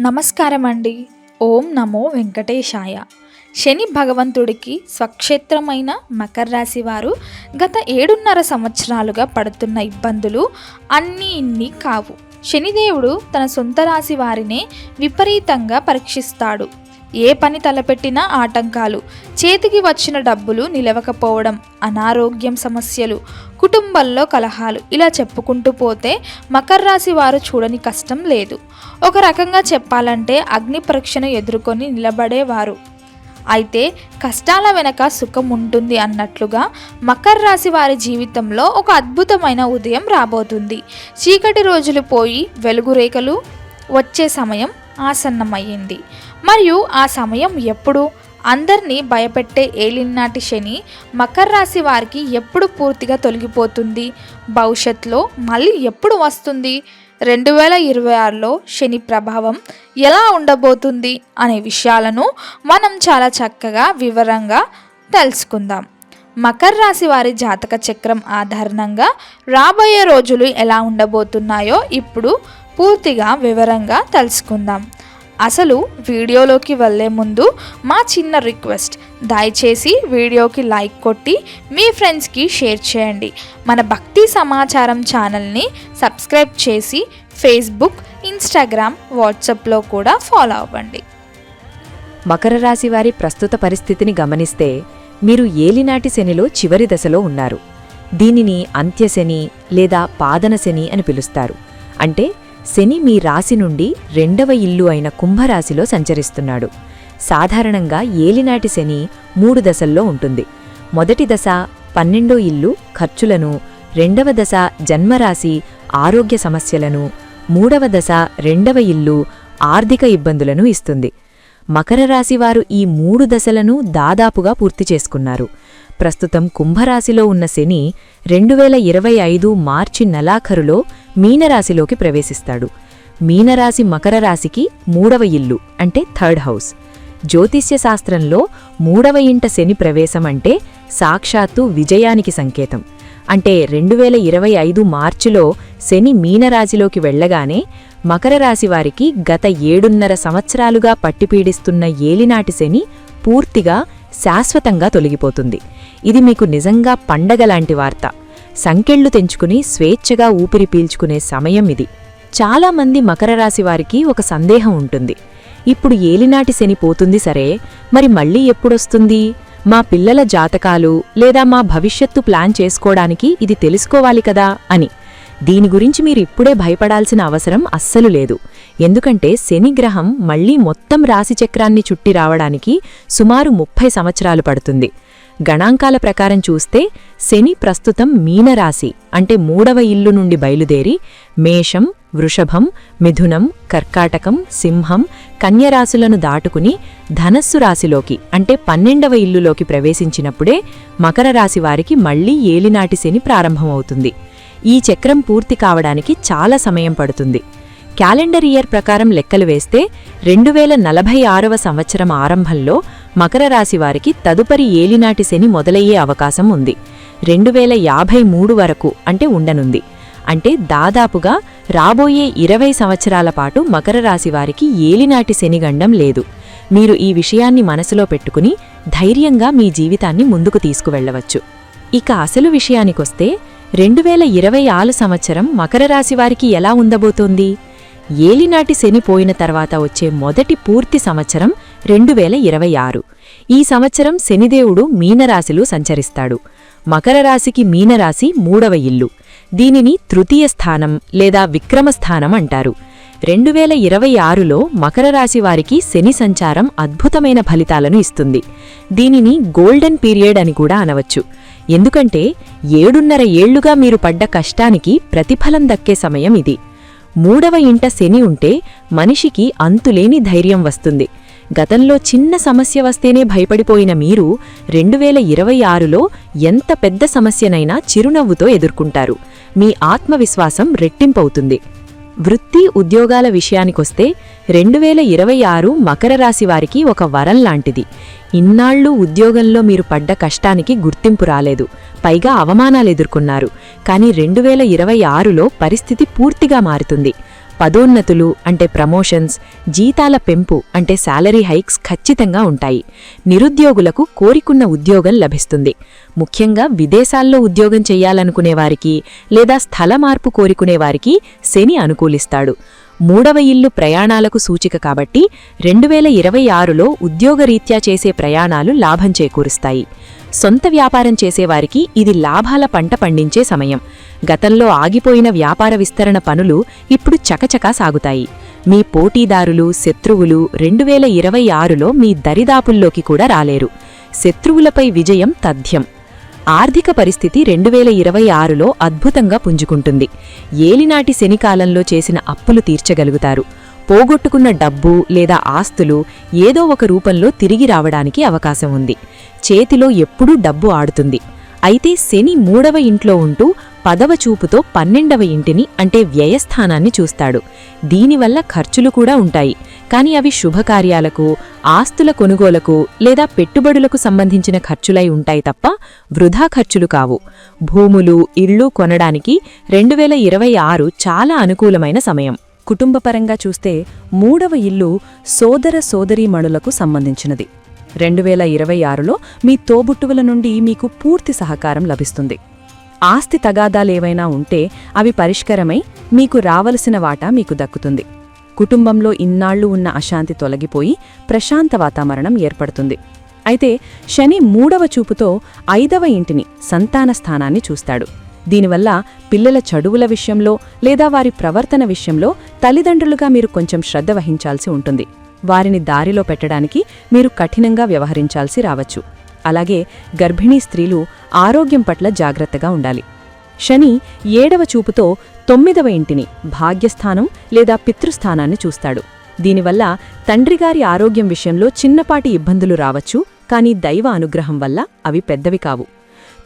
నమస్కారం అండి ఓం నమో వెంకటేశాయ. శని భగవంతుడికి స్వక్షేత్రమైన మకర రాశి వారు గత ఏడున్నర సంవత్సరాలుగా పడుతున్న ఇబ్బందులు అన్నీ ఇన్ని కావు. శనిదేవుడు తన సొంత రాశి వారినే విపరీతంగా పరీక్షిస్తాడు. ఏ పని తలపెట్టినా ఆటంకాలు చేతికి వచ్చిన డబ్బులు నిలవకపోవడం అనారోగ్యం సమస్యలు కుటుంబంలో కలహాలు. ఇలా చెప్పుకుంటూ పోతే మకర రాశి వారు చూడని కష్టం లేదు. ఒక రకంగా చెప్పాలంటే అగ్ని పరీక్షను ఎదుర్కొని నిలబడేవారు. అయితే కష్టాల వెనక సుఖం ఉంటుంది అన్నట్లుగా మకర రాశి వారి జీవితంలో ఒక అద్భుతమైన ఉదయం రాబోతుంది. చీకటి రోజులు పోయి వెలుగు రేఖలు వచ్చే సమయం ఆసన్నమయ్యింది. మరియు ఆ సమయం ఎప్పుడు? అందరినీ భయపెట్టే ఏలినాటి శని మకర రాశి వారికి ఎప్పుడు పూర్తిగా తొలగిపోతుంది. భవిష్యత్తులో మళ్ళీ ఎప్పుడు వస్తుంది? రెండు వేల ఇరవై ఆరులో శని ప్రభావం ఎలా ఉండబోతుంది అనే విషయాలను మనం చాలా చక్కగా వివరంగా తెలుసుకుందాం. మకర రాశి వారి జాతక చక్రం ఆధారంగా రాబోయే రోజులు ఎలా ఉండబోతున్నాయో ఇప్పుడు పూర్తిగా వివరంగా తెలుసుకుందాం. అసలు వీడియోలోకి వెళ్ళే ముందు మా చిన్న రిక్వెస్ట్. దయచేసి వీడియోకి లైక్ కొట్టి మీ ఫ్రెండ్స్కి షేర్ చేయండి. మన భక్తి సమాచారం ఛానల్ని సబ్స్క్రైబ్ చేసి ఫేస్బుక్ ఇన్స్టాగ్రామ్ వాట్సాప్లో కూడా ఫాలో అవ్వండి. మకర రాశి వారి ప్రస్తుత పరిస్థితిని గమనిస్తే మీరు ఏలినాటి శనిలో చివరి దశలో ఉన్నారు. దీనిని అంత్యశని లేదా పాదనశని అని పిలుస్తారు. అంటే శని మీ రాశి నుండి రెండవ ఇల్లు అయిన కుంభరాశిలో సంచరిస్తున్నాడు. సాధారణంగా ఏలినాటి శని మూడు దశల్లో ఉంటుంది. మొదటి దశ పన్నెండో ఇల్లు ఖర్చులను రెండవ దశ జన్మరాశి ఆరోగ్య సమస్యలను మూడవ దశ రెండవ ఇల్లు ఆర్థిక ఇబ్బందులను ఇస్తుంది. మకర రాశివారు ఈ మూడు దశలను దాదాపుగా పూర్తి చేసుకున్నారు. ప్రస్తుతం కుంభరాశిలో ఉన్న శని రెండు వేల ఇరవై ఐదు మార్చి నెలాఖరులో మీనరాశిలోకి ప్రవేశిస్తాడు. మీనరాశి మకర రాశికి మూడవ ఇల్లు అంటే థర్డ్ హౌస్. జ్యోతిష్య శాస్త్రంలో మూడవ ఇంట శని ప్రవేశం అంటే సాక్షాత్తు విజయానికి సంకేతం. అంటే రెండు వేల ఇరవై ఐదు మార్చిలో శని మీనరాశిలోకి వెళ్ళగానే మకర రాశి వారికి గత ఏడున్నర సంవత్సరాలుగా పట్టిపీడిస్తున్న ఏలినాటి శని పూర్తిగా శాశ్వతంగా తొలగిపోతుంది. ఇది మీకు నిజంగా పండగ లాంటి వార్త. సంకెళ్ళు తెంచుకుని స్వేచ్ఛగా ఊపిరి పీల్చుకునే సమయం ఇది. చాలామంది మకర రాశి వారికి ఒక సందేహం ఉంటుంది. ఇప్పుడు ఏలినాటి శని పోతుంది సరే మరి మళ్ళీ ఎప్పుడొస్తుంది? మా పిల్లల జాతకాలు లేదా మా భవిష్యత్తు ప్లాన్ చేసుకోవడానికి ఇది తెలుసుకోవాలి కదా అని. దీని గురించి మీరు ఇప్పుడే భయపడాల్సిన అవసరం అస్సలు లేదు. ఎందుకంటే శనిగ్రహం మళ్ళీ మొత్తం రాశిచక్రాన్ని చుట్టి రావడానికి సుమారు ముప్పై సంవత్సరాలు పడుతుంది. గణాంకాల ప్రకారం చూస్తే శని ప్రస్తుతం మీనరాశి అంటే మూడవ ఇల్లు నుండి బయలుదేరి మేషం వృషభం మిథునం కర్కాటకం సింహం కన్యరాశులను దాటుకుని ధనస్సు రాశిలోకి అంటే పన్నెండవ ఇల్లులోకి ప్రవేశించినప్పుడే మకర రాశి వారికి మళ్ళీ ఏలినాటి శని ప్రారంభమవుతుంది. ఈ చక్రం పూర్తి కావడానికి చాలా సమయం పడుతుంది. క్యాలెండర్ ఇయర్ ప్రకారం లెక్కలు వేస్తే రెండు వేల నలభై ఆరవ సంవత్సరం ఆరంభంలో మకర రాశి వారికి తదుపరి ఏలినాటి శని మొదలయ్యే అవకాశం ఉంది. రెండు వేల యాభై మూడు వరకు అంటే ఉండనుంది. అంటే దాదాపుగా రాబోయే ఇరవై సంవత్సరాల పాటు మకర రాశి వారికి ఏలినాటి శనిగండం లేదు. మీరు ఈ విషయాన్ని మనసులో పెట్టుకుని ధైర్యంగా మీ జీవితాన్ని ముందుకు తీసుకువెళ్ళవచ్చు ఇక అసలు విషయానికొస్తే రెండు వేల ఇరవై ఆరు సంవత్సరం మకర రాశి వారికి ఎలా ఉండబోతోంది? ఏలినాటి శని పోయిన తర్వాత వచ్చే మొదటి పూర్తి సంవత్సరం రెండు వేల ఇరవై ఆరు. ఈ సంవత్సరం శనిదేవుడు మీనరాశిలో సంచరిస్తాడు. మకర రాశికి మీనరాశి మూడవ ఇల్లు. దీనిని తృతీయ స్థానం లేదా విక్రమస్థానం అంటారు. రెండు వేల ఇరవై ఆరులో మకర రాశి వారికి శని సంచారం అద్భుతమైన ఫలితాలను ఇస్తుంది. దీనిని గోల్డెన్ పీరియడ్ అని కూడా అనవచ్చు. ఎందుకంటే ఏడున్నర ఏళ్ళుగా మీరు పడ్డ కష్టానికి ప్రతిఫలం దక్కే సమయం ఇది. మూడవ ఇంట శని ఉంటే మనిషికి అంతులేని ధైర్యం వస్తుంది. గతంలో చిన్న సమస్య వస్తేనే భయపడిపోయిన మీరు రెండు వేల ఇరవై ఆరులో ఎంత పెద్ద సమస్యనైనా చిరునవ్వుతో ఎదుర్కొంటారు. మీ ఆత్మవిశ్వాసం రెట్టింపవుతుంది. వృత్తి ఉద్యోగాల విషయానికొస్తే రెండు వేల ఇరవై ఆరు మకర రాశి వారికి ఒక వరం లాంటిది. ఇన్నాళ్ళు ఉద్యోగంలో మీరు పడ్డ కష్టానికి గుర్తింపు రాలేదు. పైగా అవమానాలు ఎదుర్కొన్నారు. కానీ రెండు వేల ఇరవై ఆరులో పరిస్థితి పూర్తిగా మారుతుంది. పదోన్నతులు అంటే ప్రమోషన్స్ జీతాల పెంపు అంటే శాలరీ హైక్స్ ఖచ్చితంగా ఉంటాయి. నిరుద్యోగులకు కోరికున్న ఉద్యోగం లభిస్తుంది. ముఖ్యంగా విదేశాల్లో ఉద్యోగం చెయ్యాలనుకునేవారికి లేదా స్థల మార్పు కోరుకునేవారికి శని అనుకూలిస్తాడు. మూడవ ఇల్లు ప్రయాణాలకు సూచిక కాబట్టి రెండు వేల ఇరవై ఆరులో ఉద్యోగరీత్యా చేసే ప్రయాణాలు లాభం చేకూరుస్తాయి. సొంత వ్యాపారం చేసేవారికి ఇది లాభాల పంట పండించే సమయం. గతంలో ఆగిపోయిన వ్యాపార విస్తరణ పనులు ఇప్పుడు చకచకా సాగుతాయి. మీ పోటీదారులు శత్రువులు రెండు వేల ఇరవై ఆరులో మీ దరిదాపుల్లోకి కూడా రాలేరు. శత్రువులపై విజయం తథ్యం. ఆర్థిక పరిస్థితి రెండు వేల ఇరవై ఆరులో అద్భుతంగా పుంజుకుంటుంది. ఏలినాటి శనికాలంలో చేసిన అప్పులు తీర్చగలుగుతారు. పోగొట్టుకున్న డబ్బు లేదా ఆస్తులు ఏదో ఒక రూపంలో తిరిగి రావడానికి అవకాశం ఉంది. చేతిలో ఎప్పుడూ డబ్బు ఆడుతుంది. అయితే శని మూడవ ఇంట్లో ఉంటూ పదవ చూపుతో పన్నెండవ ఇంటిని అంటే వ్యయస్థానాన్ని చూస్తాడు. దీనివల్ల ఖర్చులు కూడా ఉంటాయి. కాని అవి శుభకార్యాలకు ఆస్తుల కొనుగోలకు లేదా పెట్టుబడులకు సంబంధించిన ఖర్చులై ఉంటాయి తప్ప వృధా ఖర్చులు కావు. భూములు ఇళ్ళు కొనడానికి రెండు వేల ఇరవై ఆరు చాలా అనుకూలమైన సమయం. కుటుంబపరంగా చూస్తే మూడవ ఇల్లు సోదర సోదరీమణులకు సంబంధించినది. రెండు వేల ఇరవై ఆరులో మీ తోబుట్టువుల నుండి మీకు పూర్తి సహకారం లభిస్తుంది. ఆస్తి తగాదాలేవైనా ఉంటే అవి పరిష్కరమై మీకు రావలసిన వాటా మీకు దక్కుతుంది. కుటుంబంలో ఇన్నాళ్ళు ఉన్న అశాంతి తొలగిపోయి ప్రశాంత వాతావరణం ఏర్పడుతుంది. అయితే శని మూడవ చూపుతో ఐదవ ఇంటిని సంతాన స్థానాన్ని చూస్తాడు. దీనివల్ల పిల్లల చదువుల విషయంలో లేదా వారి ప్రవర్తన విషయంలో తల్లిదండ్రులుగా మీరు కొంచెం శ్రద్ధ వహించాల్సి ఉంటుంది. వారిని దారిలో పెట్టడానికి మీరు కఠినంగా వ్యవహరించాల్సి రావచ్చు. అలాగే గర్భిణీ స్త్రీలు ఆరోగ్యం పట్ల జాగ్రత్తగా ఉండాలి. శని ఏడవ చూపుతో తొమ్మిదవ ఇంటిని భాగ్యస్థానం లేదా పితృస్థానాన్ని చూస్తాడు. దీనివల్ల తండ్రిగారి ఆరోగ్యం విషయంలో చిన్నపాటి ఇబ్బందులు రావచ్చు కానీ దైవ అనుగ్రహం వల్ల అవి పెద్దవి కావు.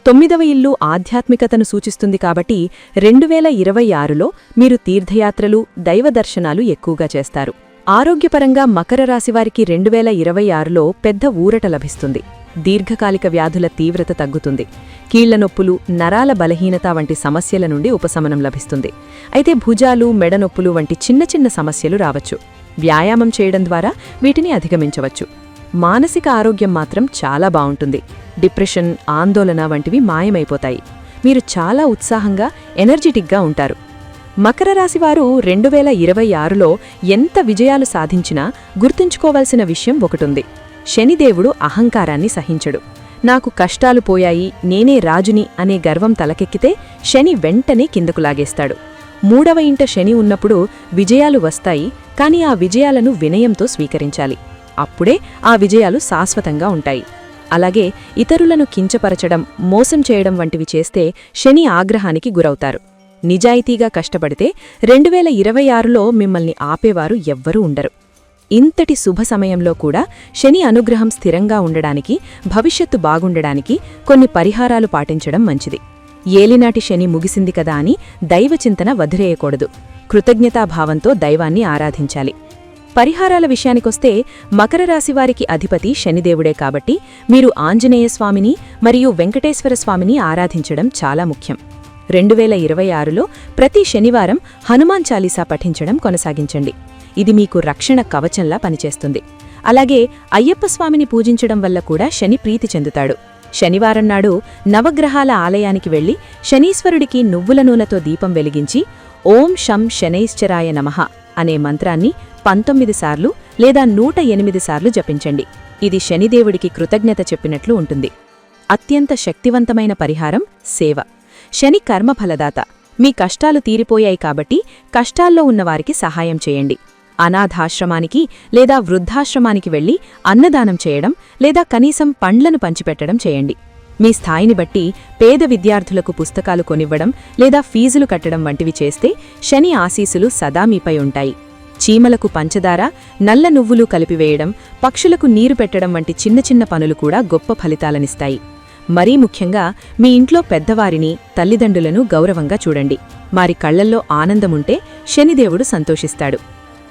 తొమ్మిదవ ఇల్లు ఆధ్యాత్మికతను సూచిస్తుంది కాబట్టి రెండు వేల ఇరవై ఆరులో మీరు తీర్థయాత్రలు దైవ దర్శనాలు ఎక్కువగా చేస్తారు. ఆరోగ్యపరంగా మకర రాశివారికి రెండు వేల ఇరవై ఆరులో పెద్ద ఊరట లభిస్తుంది. దీర్ఘకాలిక వ్యాధుల తీవ్రత తగ్గుతుంది. కీళ్ళ నొప్పులు నరాల బలహీనత వంటి సమస్యల నుండి ఉపశమనం లభిస్తుంది. అయితే భుజాలు మెడనొప్పులు వంటి చిన్న చిన్న సమస్యలు రావచ్చు. వ్యాయామం చేయడం ద్వారా వీటిని అధిగమించవచ్చు. మానసిక ఆరోగ్యం మాత్రం చాలా బావుంటుంది డిప్రెషన్ ఆందోళన వంటివి మాయమైపోతాయి. మీరు చాలా ఉత్సాహంగా ఎనర్జెటిక్గా ఉంటారు. మకర రాశివారు రెండు వేల ఇరవై ఆరులో ఎంత విజయాలు సాధించినా గుర్తుంచుకోవాల్సిన విషయం ఒకటుంది. శనిదేవుడు అహంకారాన్ని సహించడు. నాకు కష్టాలు పోయాయి నేనే రాజుని అనే గర్వం తలకెక్కితే శని వెంటనే కిందకు లాగేస్తాడు. మూడవ ఇంట శని ఉన్నప్పుడు విజయాలు వస్తాయి కాని ఆ విజయాలను వినయంతో స్వీకరించాలి. అప్పుడే ఆ విజయాలు శాశ్వతంగా ఉంటాయి. అలాగే ఇతరులను కించపరచడం మోసం చేయడం వంటివి చేస్తే శని ఆగ్రహానికి గురవుతారు. నిజాయితీగా కష్టపడితే రెండు వేల ఇరవై ఆరులో మిమ్మల్ని ఆపేవారు ఎవ్వరూ ఉండరు. ఇంతటి శుభ సమయంలో కూడా శని అనుగ్రహం స్థిరంగా ఉండడానికి భవిష్యత్తు బాగుండడానికి కొన్ని పరిహారాలు పాటించడం మంచిది. ఏలినాటి శని ముగిసింది కదా అని దైవచింతన వదిలేయకూడదు కృతజ్ఞతాభావంతో దైవాన్ని ఆరాధించాలి. పరిహారాల విషయానికొస్తే మకర రాశివారికి అధిపతి శనిదేవుడే కాబట్టి మీరు ఆంజనేయస్వామిని మరియు వెంకటేశ్వర స్వామిని ఆరాధించడం చాలా ముఖ్యం. రెండు వేల ఇరవై ఆరులో ప్రతి శనివారం హనుమాన్ చాలీసా పఠించడం కొనసాగించండి. ఇది మీకు రక్షణ కవచంలా పనిచేస్తుంది. అలాగే అయ్యప్ప స్వామిని పూజించడం వల్ల కూడా శని ప్రీతి చెందుతాడు. శనివారం నాడు నవగ్రహాల ఆలయానికి వెళ్ళి శనీశ్వరుడికి నువ్వుల నూనెతో దీపం వెలిగించి ఓం శం శనైశ్చరాయ నమః అనే మంత్రాన్ని పంతొమ్మిది సార్లు లేదా నూట ఎనిమిది సార్లు జపించండి. ఇది శనిదేవుడికి కృతజ్ఞత చెప్పినట్లు ఉంటుంది. అత్యంత శక్తివంతమైన పరిహారం సేవ. శని కర్మఫలదాత. మీ కష్టాలు తీరిపోయాయి కాబట్టి కష్టాల్లో ఉన్నవారికి సహాయం చేయండి. అనాథాశ్రమానికి లేదా వృద్ధాశ్రమానికి వెళ్ళి అన్నదానం చేయడం లేదా కనీసం పండ్లను పంచిపెట్టడం చేయండి. మీ స్థాయిని బట్టి పేద విద్యార్థులకు పుస్తకాలు కొనివ్వడం లేదా ఫీజులు కట్టడం వంటివి చేస్తే శని ఆశీసులు సదా మీపై ఉంటాయి. చీమలకు పంచదార నల్ల నువ్వులు కలిపివేయడం పక్షులకు నీరు పెట్టడం వంటి చిన్న చిన్న పనులు కూడా గొప్ప ఫలితాలనిస్తాయి. మరీ ముఖ్యంగా మీ ఇంట్లో పెద్దవారిని తల్లిదండ్రులను గౌరవంగా చూడండి. వారి కళ్ళల్లో ఆనందముంటే శనిదేవుడు సంతోషిస్తాడు.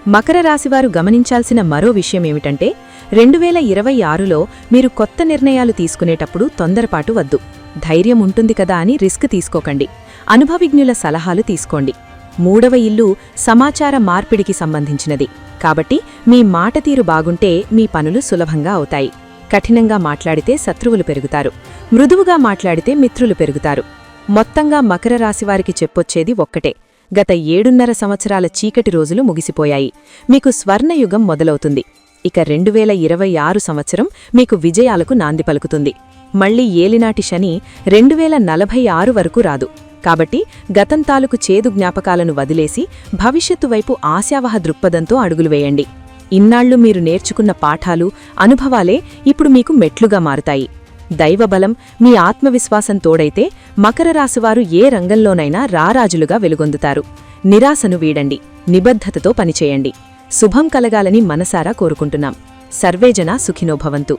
మకర రాశివారు గమనించాల్సిన మరో విషయమేమిటంటే రెండు వేల ఇరవై ఆరులో మీరు కొత్త నిర్ణయాలు తీసుకునేటప్పుడు తొందరపాటు వద్దు. ధైర్యం ఉంటుంది కదా అని రిస్క్ తీసుకోకండి. అనుభవిజ్ఞుల సలహాలు తీసుకోండి. మూడవ ఇల్లు సమాచార మార్పిడికి సంబంధించినది. కాబట్టి మీ మాట తీరు బాగుంటే మీ పనులు సులభంగా అవుతాయి. కఠినంగా మాట్లాడితే శత్రువులు పెరుగుతారు. మృదువుగా మాట్లాడితే మిత్రులు పెరుగుతారు. మొత్తంగా మకర రాశివారికి చెప్పొచ్చేది ఒక్కటే. గత ఏడున్నర సంవత్సరాల చీకటి రోజులు ముగిసిపోయాయి. మీకు స్వర్ణయుగం మొదలవుతుంది. ఇక రెండు వేల ఇరవై ఆరు సంవత్సరం మీకు విజయాలకు నాంది పలుకుతుంది. మళ్ళీ ఏలినాటి శని రెండు వేల నలభై ఆరు వరకు రాదు. కాబట్టి గతం తాలూకు చేదు జ్ఞాపకాలను వదిలేసి భవిష్యత్తు వైపు ఆశావహ దృక్పథంతో అడుగులు వేయండి. ఇన్నాళ్ళు మీరు నేర్చుకున్న పాఠాలు అనుభవాలే ఇప్పుడు మీకు మెట్లుగా మారుతాయి. దైవబలం మీ ఆత్మవిశ్వాసం తోడైతే మకర రాశివారు ఏ రంగంలోనైనా రారాజులుగా వెలుగొందుతారు. నిరాశను వీడండి నిబద్ధతతో పనిచేయండి. శుభం కలగాలని మనసారా కోరుకుంటున్నాం. సర్వేజన సుఖినోభవంతు